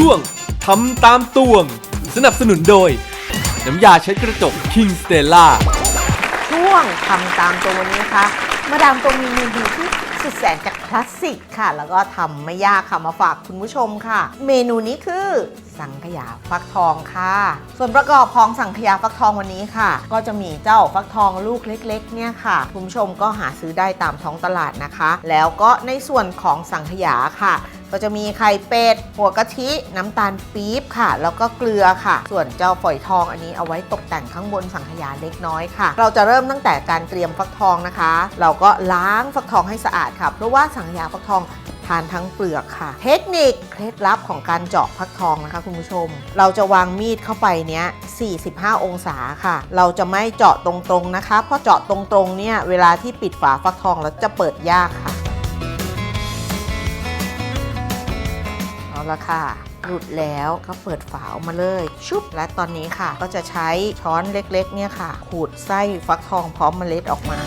ช่วงทำตามตวง สนับสนุนโดย น้ำยาเช็ดกระจก King Stella ช่วงทำตามตัววันนี้นะคะ มาดามตัวมีเมนูที่สุดแสนจะคลาสสิกค่ะ แล้วก็ทำไม่ยากค่ะมาฝากคุณผู้ชมค่ะ เมนูนี้คือสังขยาฟักทองค่ะ ส่วนประกอบของสังขยาฟักทองวันนี้ค่ะ ก็จะมีเจ้าฟักทองลูกเล็ก ๆ เนี่ยค่ะ คุณผู้ชมก็หาซื้อได้ตามท้องตลาดนะคะ แล้วก็ในส่วนของสังขยาค่ะ ก็จะมีไข่เป็ด หัวกะทิ น้ำตาลปี๊บค่ะ แล้วก็เกลือค่ะ ส่วนเจ้าฝอยทองอันนี้เอาไว้ตกแต่งข้างบนสังขยาเล็กน้อยค่ะ เราจะเริ่มตั้งแต่การเตรียมฟักทองนะคะ เราก็ล้างฟักทองให้สะอาดค่ะ เพราะว่าสังขยาฟักทองทานทั้งเปลือกค่ะ เทคนิคเคล็ดลับของการเจาะฟักทองนะคะคุณผู้ชม เราจะวางมีดเข้าไปเนี้ย 45 องศาค่ะ เราจะไม่เจาะตรงๆนะคะ เพราะเจาะตรงๆเนี่ยเวลาที่ปิดฝาฟักทองแล้วจะเปิดยากค่ะ ละค่ะ หลุดแล้วก็เปิดฝาออกมาเลยชุบและตอนนี้ค่ะ ก็จะใช้ช้อนเล็กๆเนี่ยค่ะ ขูดไส้ฟักทองพร้อมเมล็ดออกมา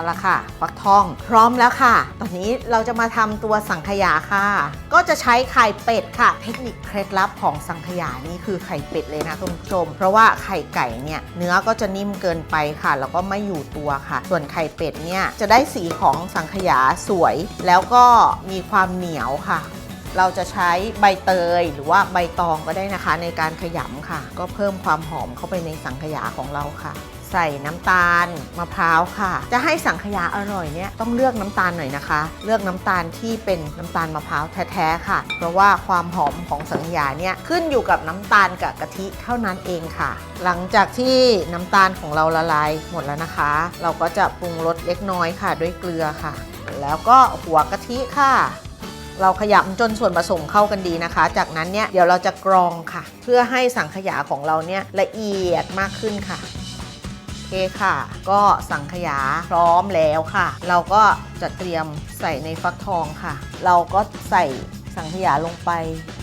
เอาละค่ะฟักทองพร้อมแล้วค่ะ ตอนนี้เราจะมาทำตัวสังขยาค่ะ ก็จะใช้ไข่เป็ดค่ะ เทคนิคเคล็ดลับของสังขยานี่คือไข่เป็ดเลยนะคุณผู้ชม เพราะว่าไข่ไก่เนี่ยเนื้อก็จะนิ่มเกินไปค่ะ แล้วก็ไม่อยู่ตัวค่ะ ส่วนไข่เป็ดเนี่ยจะได้สีของสังขยาสวย แล้วก็มีความเหนียวค่ะเราจะใช้ใบเตยหรือว่าใบตองก็ได้นะคะ ในการขยำค่ะ ก็เพิ่มความหอมเข้าไปในสังขยาของเราค่ะ ใส่น้ำตาลมะพร้าวค่ะ จะให้สังขยาอร่อยเนี่ยต้องเลือกน้ำตาลหน่อยนะคะ เลือกน้ำตาลที่เป็นน้ำตาลมะพร้าวแท้ๆค่ะ เพราะว่าความหอมของสังขยาเนี่ยขึ้นอยู่กับน้ำตาลกับกะทิเท่านั้นเองค่ะ หลังจากที่น้ำตาลของเราละลายหมดแล้วนะคะ เราก็จะปรุงรสเล็กน้อยค่ะ ด้วยเกลือค่ะ แล้วก็หัวกะทิค่ะเราขยำจนส่วนผสมเข้ากันดีนะคะ จากนั้นเนี่ยเดี๋ยวเราจะกรองค่ะ เพื่อให้สังขยาของเราเนี่ยละเอียดมากขึ้นค่ะ เคค่ะ ก็สังขยาพร้อมแล้วค่ะ เราก็จะเตรียมใส่ในฟักทองค่ะ เราก็ใส่สังขยาลงไป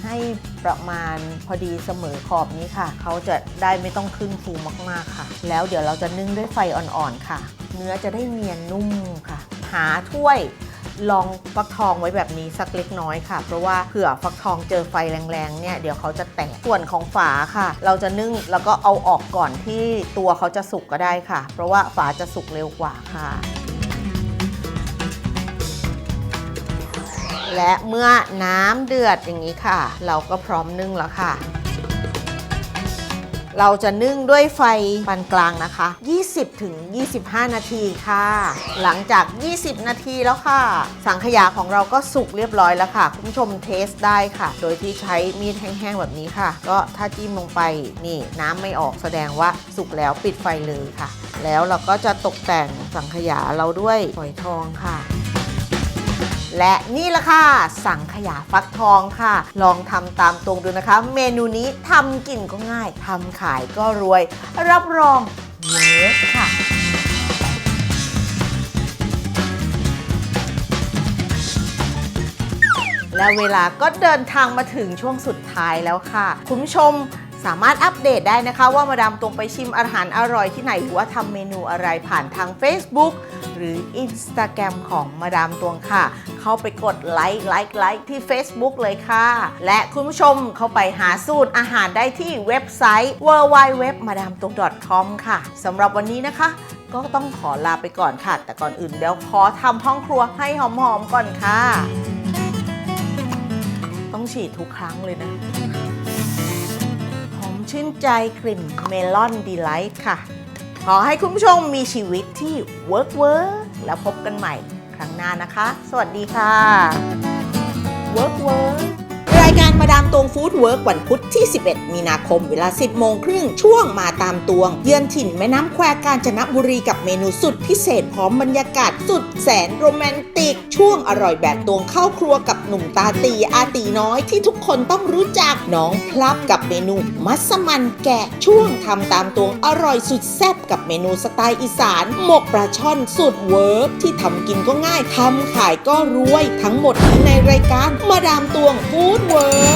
ให้ประมาณพอดีเสมอขอบนี้ค่ะ เขาจะได้ไม่ต้องขึ้นฟูมากๆค่ะ แล้วเดี๋ยวเราจะนึ่งด้วยไฟอ่อนๆค่ะ เนื้อจะได้เนียนนุ่มค่ะ หาถ้วย ลองฟักทองไว้แบบนี้สักเล็กน้อยค่ะ เพราะว่าเผื่อฟักทองเจอไฟแรงๆเนี่ยเดี๋ยวเขาจะแตกส่วนของฝาค่ะ เราจะนึ่งแล้วก็เอาออกก่อนที่ตัวเขาจะสุกก็ได้ค่ะ เพราะว่าฝาจะสุกเร็วกว่าค่ะและเมื่อน้ำเดือดอย่างนี้ค่ะ เราก็พร้อมนึ่งแล้วค่ะ เราจะนึ่งด้วยไฟปานกลางนะคะ 20ถึง25 นาทีค่ะ หลังจาก 20 นาทีแล้วค่ะ สังขยาของเราก็สุกเรียบร้อยแล้วค่ะ คุณผู้ชมเทสได้ค่ะ โดยที่ใช้มีดแห้งๆแบบนี้ค่ะ ก็ถ้าจิ้มลงไปนี่น้ำไม่ออกแสดงว่าสุกแล้วปิดไฟเลยค่ะ แล้วเราก็จะตกแต่งสังขยาเราด้วยฝอยทองค่ะ และนี่ละค่ะ สังขยาฟักทองค่ะ ลองทำตามตรงดูนะคะ เมนูนี้ทำกินก็ง่ายทำขายก็รวย รับรองเวิร์กค่ะและเวลาก็เดินทางมาถึงช่วงสุดท้ายแล้วค่ะ คุณผู้ชมสามารถอัปเดตได้นะคะ ว่ามาดามตรงไปชิมอาหารอร่อยที่ไหนหรือว่าทำเมนูอะไรผ่านทาง Facebook หรือ Instagram ของมาดามตวงค่ะ เข้าไปกดไลค์ไลค์ไลค์ที่ Facebook เลยค่ะ และคุณผู้ชมเข้าไปหาสูตรอาหารได้ที่เว็บไซต์ w w w m a d a m t u n g com ค่ะสำหรับวันนี้นะคะ ก็ต้องขอลาไปก่อนค่ะ แต่ก่อนอื่นเดี๋ยวขอทำห้องครัวให้หอมๆก่อนค่ะ ต้องฉีดทุกครั้งเลยนะหอมชื่นใจกลิ่นเมลอนดีไลท์ค่ะ ขอให้คุณผู้ชมมีชีวิตที่เวิร์กเวิร์กแล้วพบกันใหม่ครั้งหน้านะคะ สวัสดีค่ะเวิร์กเวิร์กายการมาดามตวงฟู้ดเวิร์กวันพุธที่ 11 มีนาคมเวลา 10 โมงครึ่งช่วงมาตามตวง เยือนถิ่นแม่น้ำแควกาญจนบุรีกับเมนูสุดพิเศษพร้อมบรรยากาศสุดแสนโรแมนติก ช่วงอร่อยแบบตวงเข้าครัวกับหนุ่มตาตีอาตีน้อยที่ทุกคนต้องรู้จักน้องพลับกับเมนูมัสมันแกะช่วงทำตามตวงอร่อยสุดแซ่บกับเมนูสไตล์อีสานหมกปลาช่อนสุดเวิร์กที่ทำกินก็ง่ายทำขายก็รวย ทั้งหมดนี้ในรายการมาดามตวงฟู้ดเวิร์มาดามตวงฟู้ดเวิร์ก